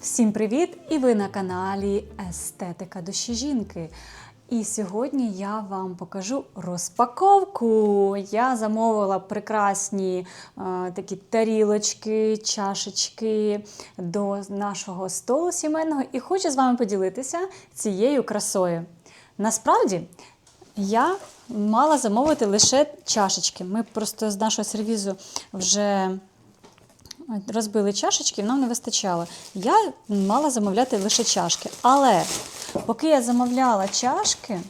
Всім привіт! І ви на каналі Естетика душі жінки. І сьогодні я вам покажу розпаковку. Я замовила прекрасні е, такі тарілочки, чашечки до нашого столу сімейного і хочу з вами поділитися цією красою. Насправді, я мала замовити лише чашечки. Ми просто з нашого сервізу вже розбили чашечки, нам не вистачало. Я мала замовляти лише чашки. Але поки я замовляла чашки,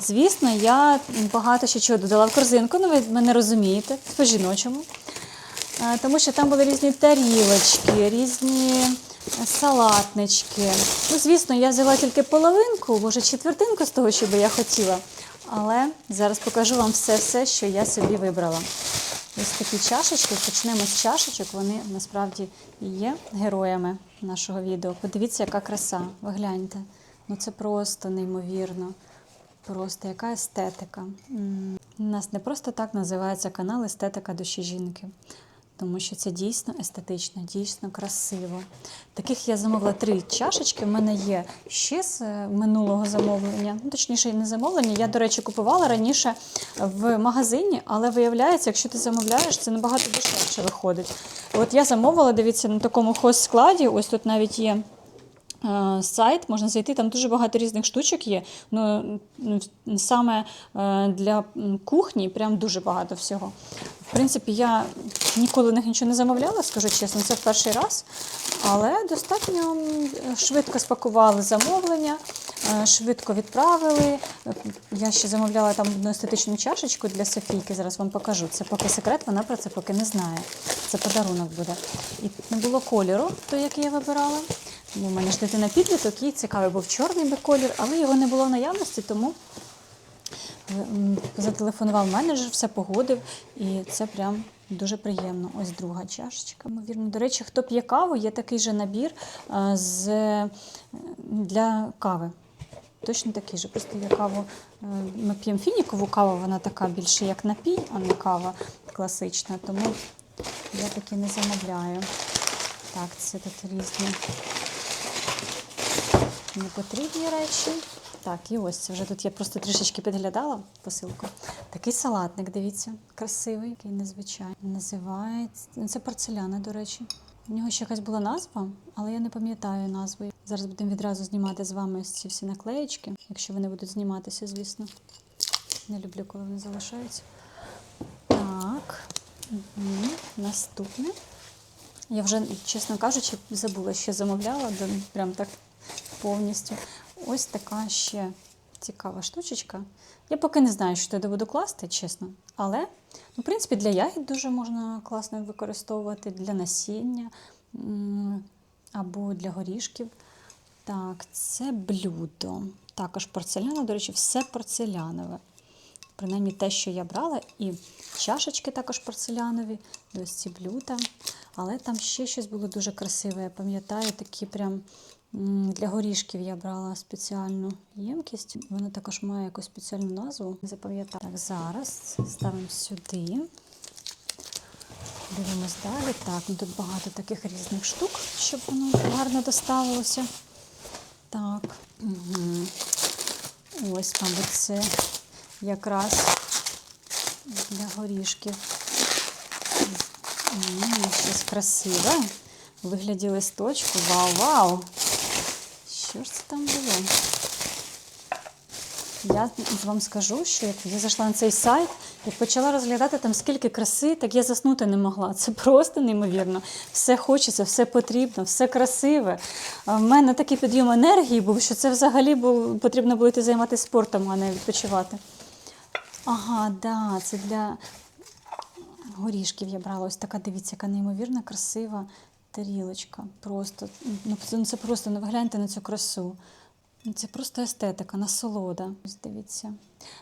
звісно, я багато ще чого додала в корзинку. Ну, ви мене розумієте, по-жіночому. Е, Тому що там були різні тарілочки, різні салатнички. Ну, звісно, я взяла тільки половинку, може четвертинку з того, що би я хотіла. Але зараз покажу вам все-все, що я собі вибрала. Ось такі чашечки. Почнемо з чашечок. Вони насправді є героями нашого відео. Подивіться, яка краса. Ви гляньте. Ну це просто неймовірно. Просто яка естетика. У нас не просто так називається канал Естетика душі жінки. Тому що це дійсно естетично, дійсно красиво. Таких я замовила три чашечки. В мене є ще з е, минулого замовлення. Ну, точніше, не замовлення. Я, до речі, купувала раніше в магазині, але виявляється, якщо ти замовляєш, це набагато дешевше виходить. От я замовила, дивіться, на такому хоз складі. Ось тут навіть є сайт, можна зайти, там дуже багато різних штучок є. Ну, саме е, для кухні прям дуже багато всього. В принципі, я ніколи них нічого не замовляла, скажу чесно, це перший раз. Але достатньо швидко спакували замовлення, е, швидко відправили. Е, Я ще замовляла там одну естетичну чашечку для Софійки. Зараз вам покажу. Це поки секрет, вона про це поки не знає. Це подарунок буде. І не було кольору, той, який я вибирала. Бо в мене ж дитина підліток, їй цікавий був чорний би колір, але його не було в наявності, тому зателефонував менеджер, все погодив, і це прям дуже приємно. Ось друга чашечка. Ймовірно. До речі, хто п'є каву, є такий же набір е, з, е, для кави. Точно такий же. Просто я каву е, ми п'ємо фінікову каву, вона така більше як напій, а не кава класична. Тому я таки не замовляю. Так, це тут різні непотрібні речі. Так, і ось це вже тут я просто трішечки підглядала посилку. Такий салатник, дивіться, красивий, який незвичайний. Називається. Це порцеляна, до речі. У нього ще якась була назва, але я не пам'ятаю назви. Зараз будемо відразу знімати з вами ці всі наклеєчки, якщо вони будуть зніматися, звісно. Не люблю, коли вони залишаються. Так, угу. наступне. Я вже, чесно кажучи, забула, що замовляла, прям так повністю. Ось така ще цікава штучечка. Я поки не знаю, що туди буду класти, чесно. Але, ну, в принципі, для ягід дуже можна класно використовувати, для насіння або для горішків. Так, це блюдо. Також порцеляна, до речі, все порцелянове. Принаймні те, що я брала, і чашечки також порцелянові, ось ці блюда. Але там ще щось було дуже красиве. Я пам'ятаю, такі прям для горішків я брала спеціальну ємкість. Вона також має якусь спеціальну назву. Запам'ятаю. Так, зараз ставимо сюди. Дивимось далі. Так, ну тут багато таких різних штук, щоб воно гарно доставилося. Так. Угу. Ось, мабуть, це якраз для горішків. Щось красиве. Вигляді листочку. Вау-вау! Що ж це там було? Я вам скажу, що як я зайшла на цей сайт і почала розглядати там скільки краси, так я заснути не могла. Це просто неймовірно. Все хочеться, все потрібно, все красиве. В мене такий підйом енергії був, що це взагалі було, потрібно було йти займатися спортом, а не відпочивати. Ага, да, це для горішків я брала. Ось така, дивіться, яка неймовірно красива тарілочка. Просто, ну це, це просто, ну ви гляньте на цю красу. Ну, Це просто естетика, насолода. Ось дивіться.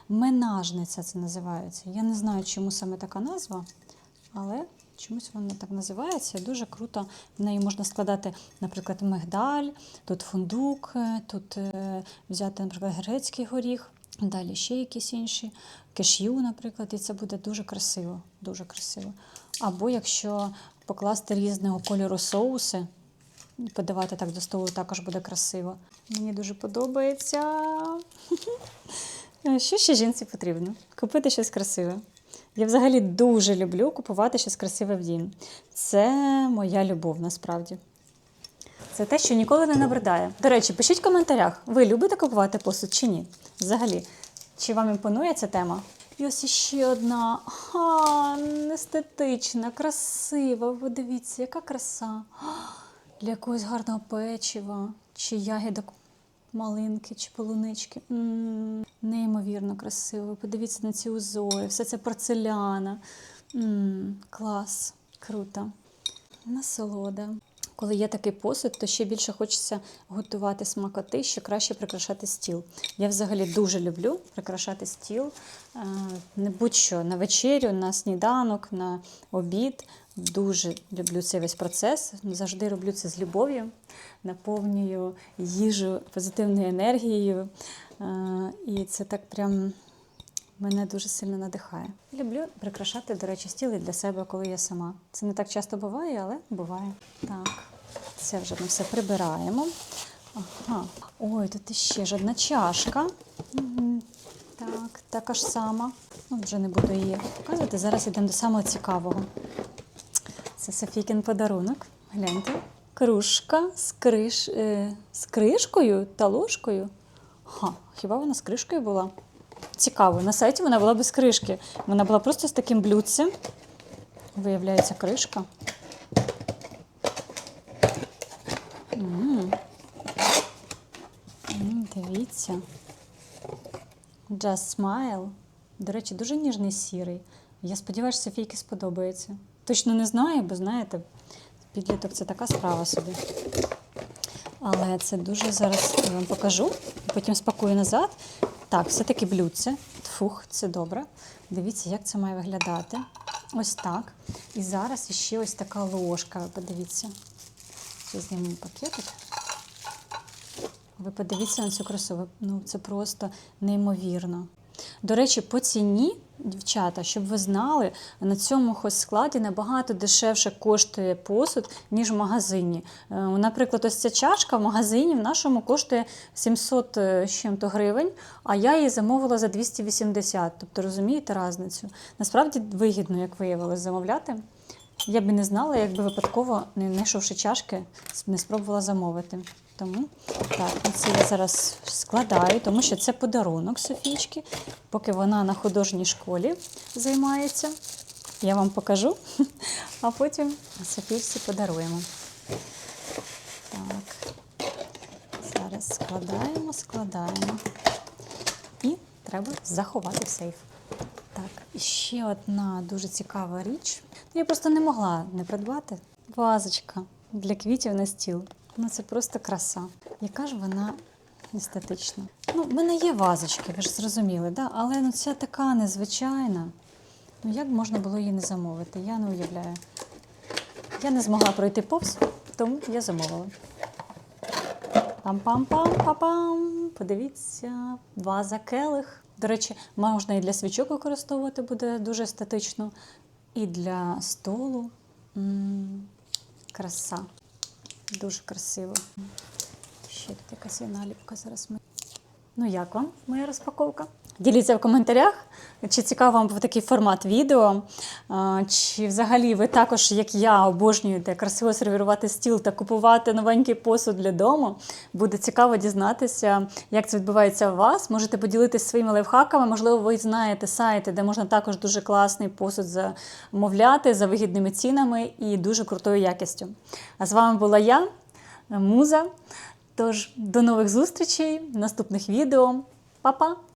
Менажниця це називається. Я не знаю, чому саме така назва, але чомусь вона так називається. Дуже круто. В неї можна складати, наприклад, мигдаль, тут фундук, е, тут е, взяти, наприклад, грецький горіх. Далі ще якісь інші, кешю, наприклад, і це буде дуже красиво. Дуже красиво. Або якщо покласти різного кольору соуси, подавати так до столу також буде красиво. Мені дуже подобається. Що ще жінці потрібно? Купити щось красиве. Я взагалі дуже люблю купувати щось красиве в дім. Це моя любов насправді. Це те, що ніколи не набридає. До речі, пишіть в коментарях, ви любите купувати посуд чи ні? Взагалі, чи вам імпонує ця тема? І ось іще одна а, естетична, красива. Ви дивіться, яка краса. Для якогось гарного печива, чи ягідок малинки, чи полунички. м неймовірно красиво. Подивіться на ці узори, все це порцеляна. м клас, круто. Насолода. Коли є такий посуд, то ще більше хочеться готувати смакоти, що краще прикрашати стіл. Я взагалі дуже люблю прикрашати стіл. е, Не будь-що на вечерю, на сніданок, на обід. Дуже люблю цей весь процес. Завжди роблю це з любов'ю, наповнюю їжу позитивною енергією. Е, І це так прям мене дуже сильно надихає. Люблю прикрашати, до речі, стіл і для себе, коли я сама. Це не так часто буває, але буває. Так, це вже ми все прибираємо. Ага. Ой, тут іще ж одна чашка. Так, така ж сама. Ну, вже не буду її показувати. Зараз йдемо до самого цікавого. Це Софійкин подарунок. Гляньте. Кружка з, криш... е, з кришкою та ложкою. Ха, хіба вона з кришкою була? Цікаво, на сайті вона була без кришки. Вона була просто з таким блюдцем. Виявляється, кришка. М. М, Дивіться. Just Smile. До речі, дуже ніжний сірий. Я сподіваюся, Софійки сподобається. Точно не знаю, бо знаєте, підліток це така справа собі. Але це дуже зараз вам покажу, потім спакую назад. Так, все-таки блюдце. Фух, це добре. Дивіться, як це має виглядати. Ось так. І зараз ще ось така ложка. Подивіться. Ще знімемо пакетик. Ви подивіться на цю красу. Ну, це просто неймовірно. До речі, по ціні, дівчата, щоб ви знали, на цьому складі набагато дешевше коштує посуд, ніж в магазині. Е, Наприклад, ось ця чашка в магазині в нашому коштує 700 з чим-то гривень, а я її замовила за 280. Тобто розумієте різницю? Насправді вигідно, як виявилось, замовляти. Я б не знала, якби випадково, не знайшовши чашки, не спробувала замовити. Тому так, ну це я зараз складаю, тому що це подарунок Софійчки, поки вона на художній школі займається. Я вам покажу, а потім Софійці подаруємо. Так, зараз складаємо, складаємо. І треба заховати в сейф. Так, і ще одна дуже цікава річ. Я просто не могла не придбати. Вазочка для квітів на стіл. Ну це просто краса. Яка ж вона естетична. Ну, в мене є вазочки, ви ж зрозуміли, да? але ну, ця така незвичайна. Ну як можна було її не замовити? Я не уявляю. Я не змогла пройти повз, тому я замовила. Пам-пам-пам-пам-пам. Подивіться, ваза келих. До речі, можна і для свічок використовувати буде дуже естетично. І для столу. М, Краса. Дуже красиво. Ще тут якась є наліпка зараз. Ну, як вам моя розпаковка? Діліться в коментарях, чи цікаво вам був такий формат відео. Чи взагалі ви також, як я, обожнюєте красиво сервірувати стіл та купувати новенький посуд для дому. Буде цікаво дізнатися, як це відбувається у вас. Можете поділитися своїми лайфхаками. Можливо, ви знаєте сайти, де можна також дуже класний посуд замовляти за вигідними цінами і дуже крутою якістю. А з вами була я, Муза. Тож до нових зустрічей наступних відео. Па-па!